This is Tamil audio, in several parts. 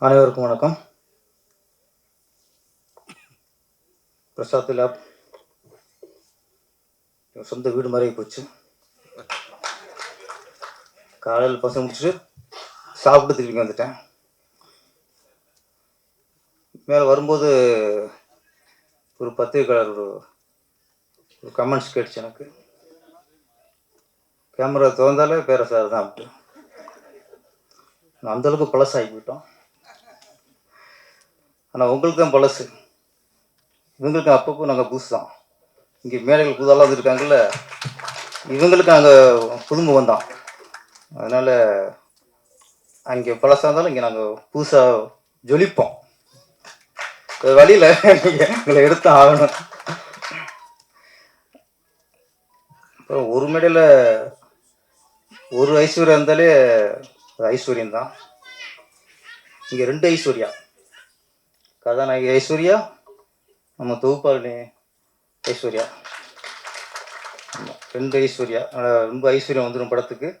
அனைவருக்கும் வணக்கம். பிரசாத் லேப். என் சொந்த வீடு மாதிரி போச்சு. காலையில் பசங்க முடிச்சுட்டு சாப்பிட்டு திருப்பி வந்துட்டேன். மேலே வரும்போது ஒரு பத்திரிகையாளர் ஒரு ஒரு கமெண்ட்ஸ் கேட்டுச்சு எனக்கு. கேமரா திறந்தாலே பேர சார் தான் அப்படின்ட்டு. நான் அந்தளவுக்கு பழசாகி போயிட்டோம். ஆனால் உங்களுக்கு தான் பழசு. இவங்களுக்கு அப்பப்போ நாங்கள் புதுசு தான். இங்கே மேடைகள் புதாலாம் இருக்காங்கல்ல இவங்களுக்கு நாங்கள் புதுமுகம் தான். அதனால் அங்கே பழசாக இருந்தாலும் இங்கே நாங்கள் புதுசாக ஜொலிப்போம். வழியில் நீங்கள் எங்களை எடுத்து ஆகணும். அப்புறம் ஒரு மேடையில் ஒரு ஐஸ்வர்யா இருந்தாலே அது ஐஸ்வர்யம் தான் இங்கே ரெண்டு ஐஸ்வர்யா. கதாநாயகி ஐஸ்வர்யா நம்ம தொகுப்பாளினி ஐஸ்வர்யா. ரெண்டு ஐஸ்வர்யா. ரொம்ப ஐஸ்வர்யம் வந்துடும் படத்துக்கு.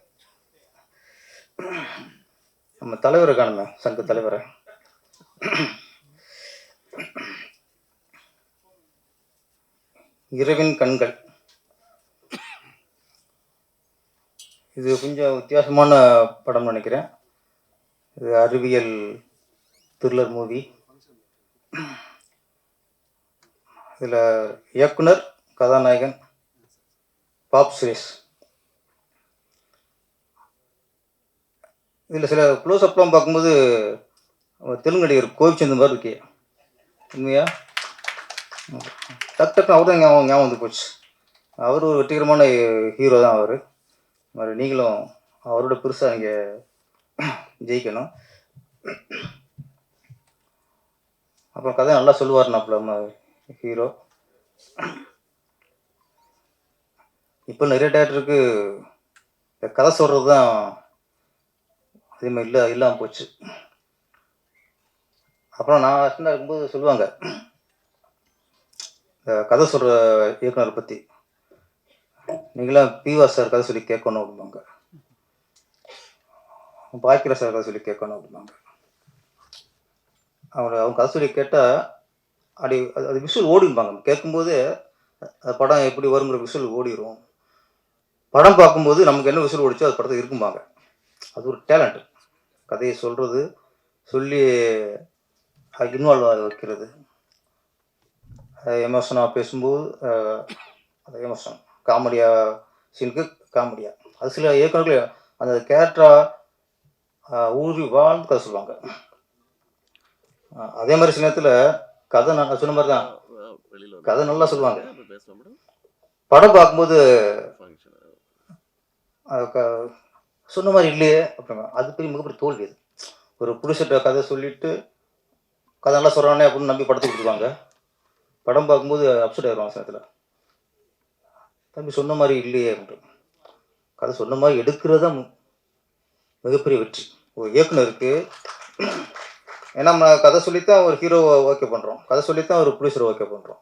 நம்ம தலைவரை காணுமே சங்க தலைவரை. இரவின் கண்கள். இது கொஞ்சம் வித்தியாசமான படம் நினைக்கிறேன். இது அறிவியல் த்ரில்லர் மூவி இதில் இயக்குனர் கதாநாயகன் பாப் சுரேஷ். இதில் சில க்ளோஸ்அப்லாம் பார்க்கும்போது தெலுங்கு நடிகர் கோபிச்சந்த் மாதிரி இருக்கே. உண்மையா? டக் டக்குன்னு அவர் தான் ஞாபகம் ஞாபகம் வந்து போச்சு. அவர் ஒரு வெற்றிகரமான ஹீரோ தான் அவர். மாதிரி நீங்களும் அவரோட பெருசாக இங்கே ஜெயிக்கணும். அப்புறம் கதை நல்லா சொல்லுவார் நம்ம ஹீரோ. இப்போ நிறைய டேரக்டருக்கு இந்த கதை சொல்கிறது தான் அதே மாதிரி இல்லை இல்லாமல் போச்சு. அப்புறம் நான் சின்ன இருக்கும்போது சொல்லுவாங்க இந்த கதை சொல்கிற இயக்குனரை பற்றி நீங்களாம் பிவா சார் கதை சொல்லி கேட்கணும் அப்படிம்பாங்க. பாக்கிர சார் கதை சொல்லி கேட்கணும் அப்படிம்பாங்க. அவங்க அவங்க கதை சொல்லி கேட்டால் அப்படி அது அது விசுவல் ஓடிம்பாங்க. கேட்கும்போது படம் எப்படி வருங்கிற விசுவல் ஓடிடும் படம் பார்க்கும்போது நமக்கு என்ன விசுவல் ஓடிச்சோ அது படத்தை இருக்கும்பாங்க. அது ஒரு டேலண்ட் கதையை சொல்கிறது சொல்லி அதுக்கு இன்வால்வ் ஆக வைக்கிறது. எமோஷனாக பேசும்போது அது எமோஷன் காமெடியா சீனுக்கு காமெடியா அது சில இயக்குநர்கள் அந்த கேரக்டராக ஊறி வாழ்ந்து கதை சொல்லுவாங்க. அதே மாதிரி சில நேரத்தில் கதை நான் சொன்ன மாதிரி தான். கதை நல்லா சொல்லுவாங்க. படம் பார்க்கும்போது சொன்ன மாதிரி இல்லையே அப்படிங்க அது பெரிய மிகப்பெரிய தோல்வி அது. ஒரு புடிச்சிட்ட கதை சொல்லிட்டு கதை நல்லா சொல்கிறானே அப்படின்னு நம்பி படத்துக்கு கொடுத்துருவாங்க. படம் பார்க்கும்போது அப்செட் ஆயிடுவாங்க சிலத்தில் தம்பி சொன்ன மாதிரி இல்லையே அப்படின்ட்டு கதை சொன்ன மாதிரி எடுக்கிறது தான் மிகப்பெரிய வெற்றி. ஒரு இயக்குனருக்கு ஏன்னா நம்ம கதை சொல்லித்தான் ஒரு ஹீரோவை ஓகே பண்ணுறோம் கதை சொல்லித்தான் ஒரு ப்ரொடியூசரை ஓகே பண்ணுறோம்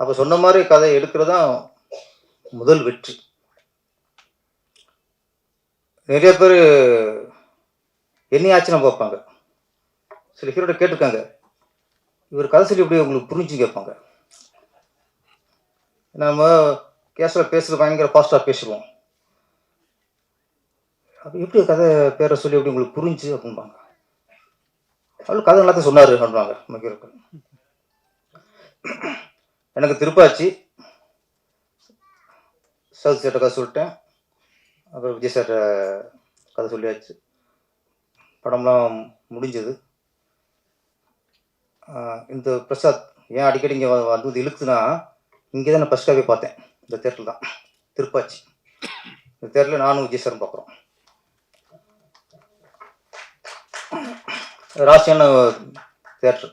அப்போ சொன்ன மாதிரி கதை எடுக்கிறது தான் முதல் வெற்றி. நிறைய பேர் என்னையாச்சுன்னு பார்ப்பாங்க. சில ஹீரோட கேட்டிருக்காங்க. இவர் கதை சொல்லி எப்படி உங்களுக்கு புரிஞ்சு கேட்பாங்க. நம்ம கேஸில் பேசுகிற பயங்கர ஃபாஸ்ட்டாக பேசுவோம். அப்போ எப்படி கதை பேரை சொல்லி எப்படி உங்களுக்கு புரிஞ்சு அப்படிம்பாங்க. அவ்வளோ கதை எல்லாத்தையும் சொன்னார் அப்படின்வாங்க நம்ம எனக்கு திருப்பாச்சி. சவுத் சேட்டை கதை சொல்லிட்டேன். அப்புறம் விஜய் சார் கதை சொல்லியாச்சு. படம்லாம் முடிஞ்சது. இந்த பிரசாத் ஏன் அடிக்கடி இங்கே வந்து வந்து இழுக்குதுன்னா இங்கே தான் நான் ஃபஸ்ட்டாகவே பார்த்தேன். இந்த தேட்டரில் தான். திருப்பாச்சி. இந்த தேட்டரில் நானும் விஜய் சாரும் பார்க்குறோம் ராசியான தேட்டர்